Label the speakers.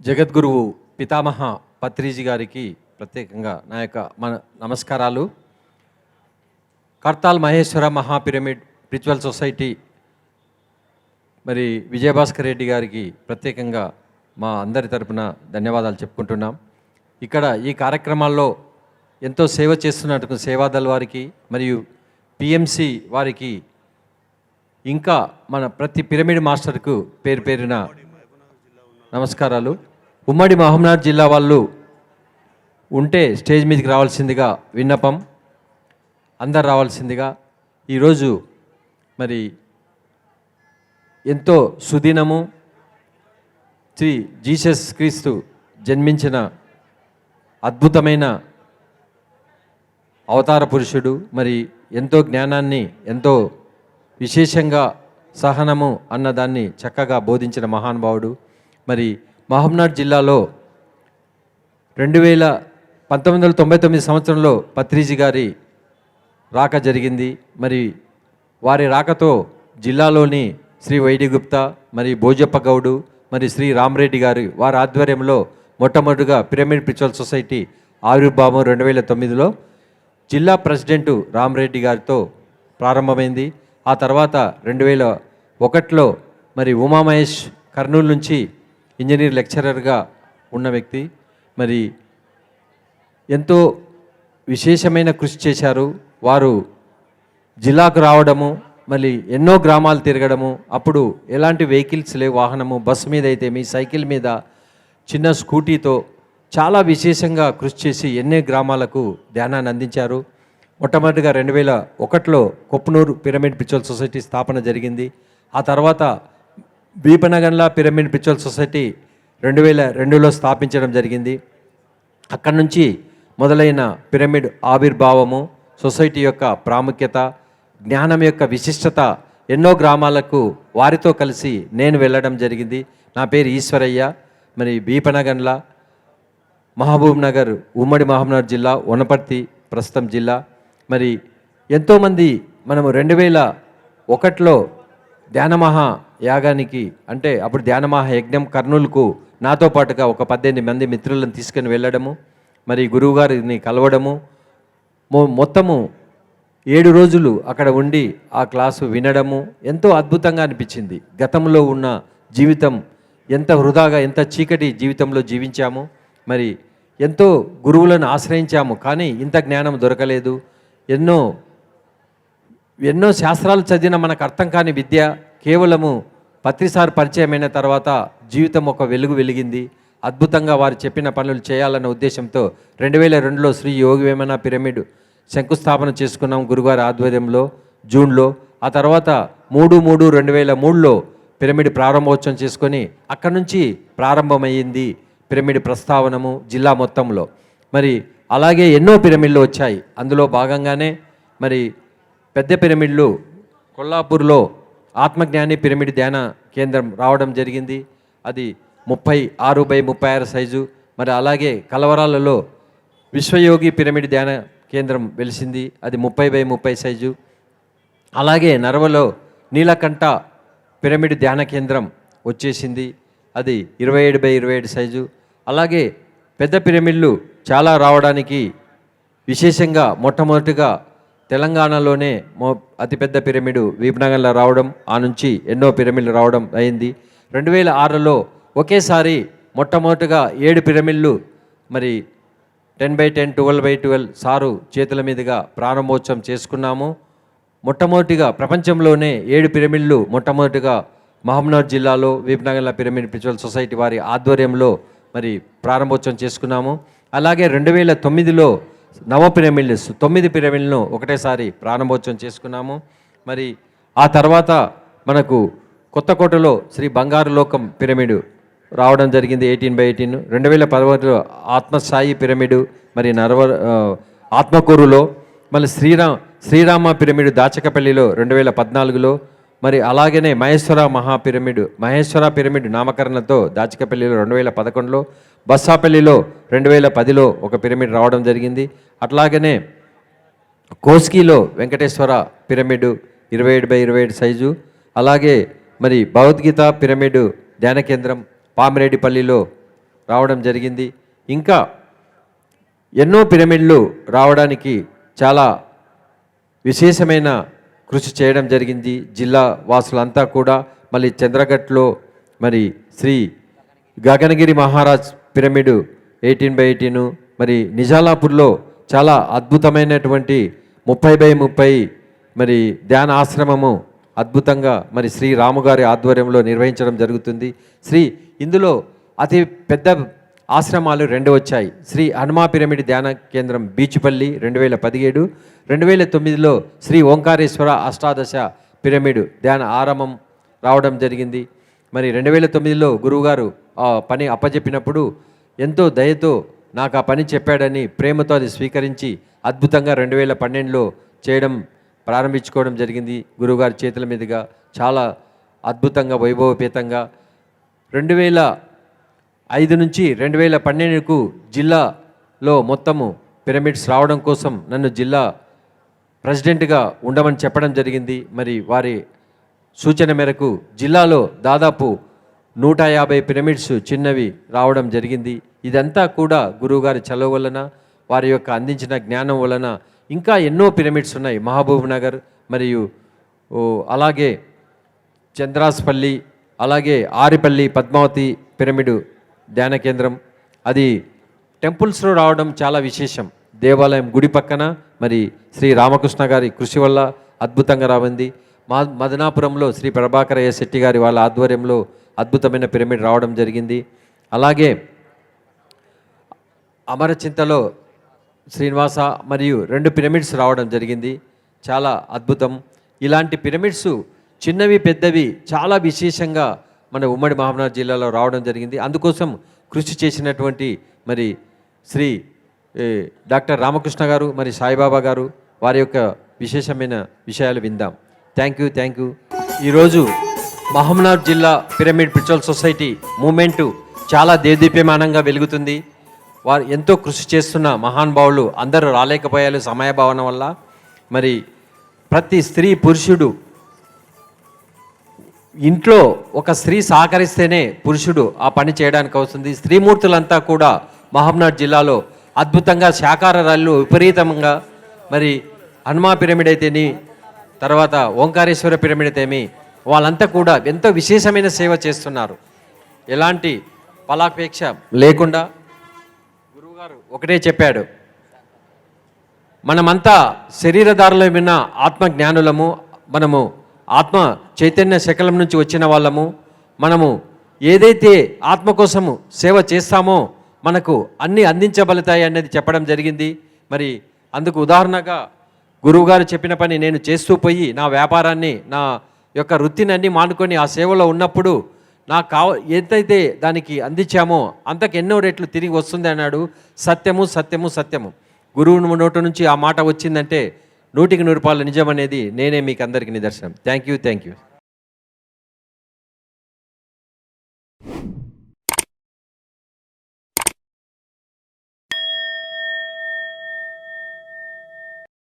Speaker 1: జగద్గురువు పితామహ పత్రిజీ గారికి ప్రత్యేకంగా నా యొక్క మన నమస్కారాలు. కర్తాల్ మహేశ్వర మహా పిరమిడ్ స్పిరిచువల్ సొసైటీ మరి విజయభాస్కర్ రెడ్డి గారికి ప్రత్యేకంగా మా అందరి తరపున ధన్యవాదాలు చెప్పుకుంటున్నాం. ఇక్కడ ఈ కార్యక్రమాల్లో ఎంతో సేవ చేస్తున్నట్టు సేవాదల్ వారికి మరియు పిఎంసి వారికి ఇంకా మన ప్రతి పిరమిడ్ మాస్టర్కు పేరు పేరిన నమస్కారాలు. ఉమ్మడి మహమ్మనాథ్ జిల్లా వాళ్ళు ఉంటే స్టేజ్ మీదకి రావాల్సిందిగా విన్నపం అందరు రావాల్సిందిగా. ఈరోజు మరి ఎంతో సుదినము శ్రీ జీసస్ క్రీస్తు జన్మించిన అద్భుతమైన అవతార పురుషుడు మరి ఎంతో జ్ఞానాన్ని ఎంతో విశేషంగా సహనము అన్నదాన్ని చక్కగా బోధించిన మహానుభావుడు. మరి మహమ్నాడ్ జిల్లాలో రెండు వేల పంతొమ్మిది వందల తొంభై తొమ్మిది సంవత్సరంలో పత్రిజీ గారి రాక జరిగింది. మరి వారి రాకతో జిల్లాలోని శ్రీ వైడి గుప్తా మరి భోజప్ప గౌడు మరి శ్రీ రామరెడ్డి గారి వారి ఆధ్వర్యంలో మొట్టమొదటిగా పిరమిడ్ పిచువల్ సొసైటీ ఆవిర్భావం రెండు వేల తొమ్మిదిలో జిల్లా ప్రెసిడెంటు రామరెడ్డి గారితో ప్రారంభమైంది. ఆ తర్వాత రెండు వేల ఒకటిలో మరి ఉమామహేష్ కర్నూలు నుంచి ఇంజనీర్ లెక్చరర్గా ఉన్న వ్యక్తి. మరి ఎంతో విశేషమైన కృషి చేశారు. వారు జిల్లాకు రావడము మళ్ళీ ఎన్నో గ్రామాలు తిరగడము అప్పుడు ఎలాంటి వెహికల్స్ లేవు వాహనము బస్సు మీద అయితే మీ సైకిల్ మీద చిన్న స్కూటీతో చాలా విశేషంగా కృషి చేసి ఎన్నో గ్రామాలకు ధ్యానాన్ని అందించారు. మొట్టమొదటిగా రెండు వేల ఒకటిలో కొప్పనూరు పిరమిడ్ పిచ్చోల్ సొసైటీ స్థాపన జరిగింది. ఆ తర్వాత బీపనగన్లా పిరమిడ్ పిక్చర్ సొసైటీ రెండు వేల రెండులో స్థాపించడం జరిగింది. అక్కడి నుంచి మొదలైన పిరమిడ్ ఆవిర్భావము సొసైటీ యొక్క ప్రాముఖ్యత జ్ఞానం యొక్క విశిష్టత ఎన్నో గ్రామాలకు వారితో కలిసి నేను వెళ్ళడం జరిగింది. నా పేరు ఈశ్వరయ్య. మరి బీపనగన్ల మహబూబ్ నగర్ ఉమ్మడి మహబూబ్నగర్ జిల్లా వనపర్తి ప్రస్తుతం జిల్లా. మరి ఎంతోమంది మనము రెండు వేల ఒకటిలో ధ్యానమహా యాగానికి అంటే అప్పుడు ధ్యానమహా యజ్ఞం కర్నూలుకు నాతో పాటుగా ఒక పద్దెనిమిది మంది మిత్రులను తీసుకుని వెళ్ళడము మరి గురువుగారిని కలవడము. మొ మొత్తము ఏడు రోజులు అక్కడ ఉండి ఆ క్లాసు వినడము. ఎంతో అద్భుతంగా అనిపించింది. గతంలో ఉన్న జీవితం ఎంత వృధాగా ఎంత చీకటి జీవితంలో జీవించాము. మరి ఎంతో గురువులను ఆశ్రయించాము కానీ ఇంత జ్ఞానం దొరకలేదు. ఎన్నో ఎన్నో శాస్త్రాలు చదివిన మనకు అర్థం కాని విద్య కేవలము పత్రిసారి పరిచయమైన తర్వాత జీవితం ఒక వెలుగు వెలిగింది. అద్భుతంగా వారు చెప్పిన పనులు చేయాలన్న ఉద్దేశంతో రెండు వేల రెండులో శ్రీ యోగి వేమన పిరమిడ్ శంకుస్థాపన చేసుకున్నాం గురుగారి ఆధ్వర్యంలో జూన్లో. ఆ తర్వాత మూడు మూడు రెండు వేల మూడులో పిరమిడ్ ప్రారంభోత్సవం చేసుకొని అక్కడి నుంచి ప్రారంభమైంది పిరమిడ్ ప్రస్తావనము జిల్లా మొత్తంలో. మరి అలాగే ఎన్నో పిరమిడ్లు వచ్చాయి. అందులో భాగంగానే మరి పెద్ద పిరమిడ్లు కొల్లాపూర్లో ఆత్మజ్ఞాని పిరమిడ్ ధ్యాన కేంద్రం రావడం జరిగింది. అది ముప్పై ఆరు బై ముప్పై ఆరు సైజు. మరి అలాగే కలవరాలలో విశ్వయోగి పిరమిడ్ ధ్యాన కేంద్రం వెలిసింది. అది ముప్పై బై ముప్పై సైజు. అలాగే నరవలో నీలకంఠ పిరమిడ్ ధ్యాన కేంద్రం వచ్చేసింది. అది ఇరవై ఏడు బై ఇరవై ఏడు సైజు. అలాగే పెద్ద పిరమిడ్లు చాలా రావడానికి విశేషంగా మొట్టమొదటిగా తెలంగాణలోనే మో అతిపెద్ద పిరమిడ్ వీపనగర్లో రావడం ఆ నుంచి ఎన్నో పిరమిడ్లు రావడం అయింది. రెండు వేల ఆరులో ఒకేసారి మొట్టమొదటిగా ఏడు పిరమిడ్లు మరి ten by ten twelve by twelve sir చేతుల మీదుగా ప్రారంభోత్సవం చేసుకున్నాము. మొట్టమొదటిగా ప్రపంచంలోనే ఏడు పిరమిడ్లు మొట్టమొదటిగా మహబూబ్నగర్ జిల్లాలో వీపనగర్ల పిరమిడ్ పిచువల్ సొసైటీ వారి ఆధ్వర్యంలో మరి ప్రారంభోత్సవం చేసుకున్నాము. అలాగే రెండు వేల తొమ్మిదిలో నవ పిరమిడ్స్ తొమ్మిది పిరమిడ్లను ఒకటేసారి ప్రారంభోత్సవం చేసుకున్నాము. మరి ఆ తర్వాత మనకు కొత్తకోటలో శ్రీ బంగారు లోకం పిరమిడ్ రావడం జరిగింది ఎయిటీన్ బై ఎయిటీన్. రెండు వేల పదమూడులో ఆత్మస్థాయి పిరమిడ్ మరి నరవ ఆత్మకూరులో మళ్ళీ శ్రీరామ్ శ్రీరామ పిరమిడ్ దాచకపల్లిలో రెండు వేల పద్నాలుగులో మరి అలాగనే మహేశ్వర మహాపిరమిడ్ మహేశ్వర పిరమిడ్ నామకరణతో దాచకపల్లిలో రెండు వేల పదకొండులో బస్సాపల్లిలో రెండు వేల పదిలో ఒక పిరమిడ్ రావడం జరిగింది. అట్లాగనే కోస్కీలో వెంకటేశ్వర పిరమిడ్ ఇరవై ఏడు బై ఇరవై ఏడు సైజు. అలాగే మరి భగవద్గీత పిరమిడ్ ధ్యాన కేంద్రం పామిరెడ్డిపల్లిలో రావడం జరిగింది. ఇంకా ఎన్నో పిరమిడ్లు రావడానికి చాలా విశేషమైన కృషి చేయడం జరిగింది. జిల్లా వాసులంతా కూడా. మళ్ళీ చంద్రగట్లో మరి Shri Gaganagiri Maharaj pyramid eighteen by eighteen. మరి నిజాలాపూర్లో చాలా అద్భుతమైనటువంటి ముప్పై బై ముప్పై మరి ధ్యాన ఆశ్రమము అద్భుతంగా మరి శ్రీ రాముగారి ఆధ్వర్యంలో నిర్వహించడం జరుగుతుంది. శ్రీ ఇందులో అతి పెద్ద ఆశ్రమాలు రెండు వచ్చాయి. శ్రీ హనుమా పిరమిడ్ ధ్యాన కేంద్రం బీచుపల్లి రెండు వేల పదిహేడు రెండు వేల తొమ్మిదిలో శ్రీ ఓంకారేశ్వర అష్టాదశ పిరమిడ్ ధ్యాన ఆరంభం రావడం జరిగింది. మరి రెండు వేల తొమ్మిదిలో గురువుగారు ఆ పని అప్పచెప్పినప్పుడు ఎంతో దయతో నాకు ఆ పని చెప్పాడని ప్రేమతో అది స్వీకరించి అద్భుతంగా రెండు వేల పన్నెండులో చేయడం ప్రారంభించుకోవడం జరిగింది. గురువుగారి చేతుల మీదుగా చాలా అద్భుతంగా వైభవపేతంగా. రెండు వేల ఐదు నుంచి రెండు వేల పన్నెండుకు జిల్లాలో మొత్తము పిరమిడ్స్ రావడం కోసం నన్ను జిల్లా ప్రెసిడెంట్గా ఉండమని చెప్పడం జరిగింది. మరి వారి సూచన మేరకు జిల్లాలో దాదాపు నూట యాభై పిరమిడ్స్ చిన్నవి రావడం జరిగింది. ఇదంతా కూడా గురువుగారి చలవ వలన వారి యొక్క అందించిన జ్ఞానం వలన ఇంకా ఎన్నో పిరమిడ్స్ ఉన్నాయి. మహబూబ్ నగర్ మరియు అలాగే చంద్రాస్పల్లి అలాగే ఆరిపల్లి పద్మావతి పిరమిడ్ ధ్యాన కేంద్రం. అది టెంపుల్స్లో రావడం చాలా విశేషం. దేవాలయం గుడి పక్కన మరి శ్రీ రామకృష్ణ గారి కృషి వల్ల అద్భుతంగా రావింది. మా మదనాపురంలో శ్రీ ప్రభాకరయ్య శెట్టి గారి వాళ్ళ ఆధ్వర్యంలో అద్భుతమైన పిరమిడ్ రావడం జరిగింది. అలాగే అమరచింతలో శ్రీనివాస మరియు రెండు పిరమిడ్స్ రావడం జరిగింది. చాలా అద్భుతం. ఇలాంటి పిరమిడ్స్ చిన్నవి పెద్దవి చాలా విశేషంగా మన ఉమ్మడి మహబూబ్నగర్ జిల్లాలో రావడం జరిగింది. అందుకోసం కృషి చేసినటువంటి మరి శ్రీ డాక్టర్ రామకృష్ణ గారు మరి సాయిబాబా గారు వారి యొక్క విశేషమైన విషయాలు విందాం. Thank you thank you. ఈరోజు మహబూబ్నగర్ జిల్లా పిరమిడ్ పిక్చర్ సొసైటీ మూమెంట్ చాలా దేదీప్యమానంగా వెలుగుతుంది. వారు ఎంతో కృషి చేస్తున్న మహానుభావులు అందరూ రాలేకపోయారు సమయభావన వల్ల. మరి ప్రతి స్త్రీ పురుషుడు ఇంట్లో ఒక స్త్రీ సహకరిస్తేనే పురుషుడు ఆ పని చేయడానికి అవుతుంది స్త్రీమూర్తులంతా కూడా మహమ్నాడ్ జిల్లాలో అద్భుతంగా శాకార రైళ్ళు విపరీతంగా మరి హనుమా పిరమిడ్ అయితేని తర్వాత ఓంకారేశ్వర పిరమిడ్ అయితేమి వాళ్ళంతా కూడా ఎంతో విశేషమైన సేవ చేస్తున్నారు. ఎలాంటి ఫలాపేక్ష లేకుండా గురువుగారు ఒకటే చెప్పాడు. మనమంతా శరీరధారులమైన ఆత్మ జ్ఞానులము మనము ఆత్మ చైతన్య శకలం నుంచి వచ్చిన వాళ్ళము మనము ఏదైతే ఆత్మ కోసము సేవ చేస్తామో మనకు అన్నీ అందించబడతాయి అనేది చెప్పడం జరిగింది. మరి అందుకు ఉదాహరణగా గురువుగారు చెప్పిన పని నేను చేస్తూ పోయి నా వ్యాపారాన్ని నా యొక్క వృత్తినన్నీ మానుకొని ఆ సేవలో ఉన్నప్పుడు నాకు కావ ఎంతైతే దానికి అందించామో అంతకు ఎన్నో రెట్లు తిరిగి వస్తుంది అన్నాడు. సత్యము సత్యము సత్యము. గురువు నోట నుంచి ఆ మాట వచ్చిందంటే నూటికి నూరు రూపాయలు నిజం అనేది నేనే మీకు అందరికీ నిదర్శనం. Thank you thank you.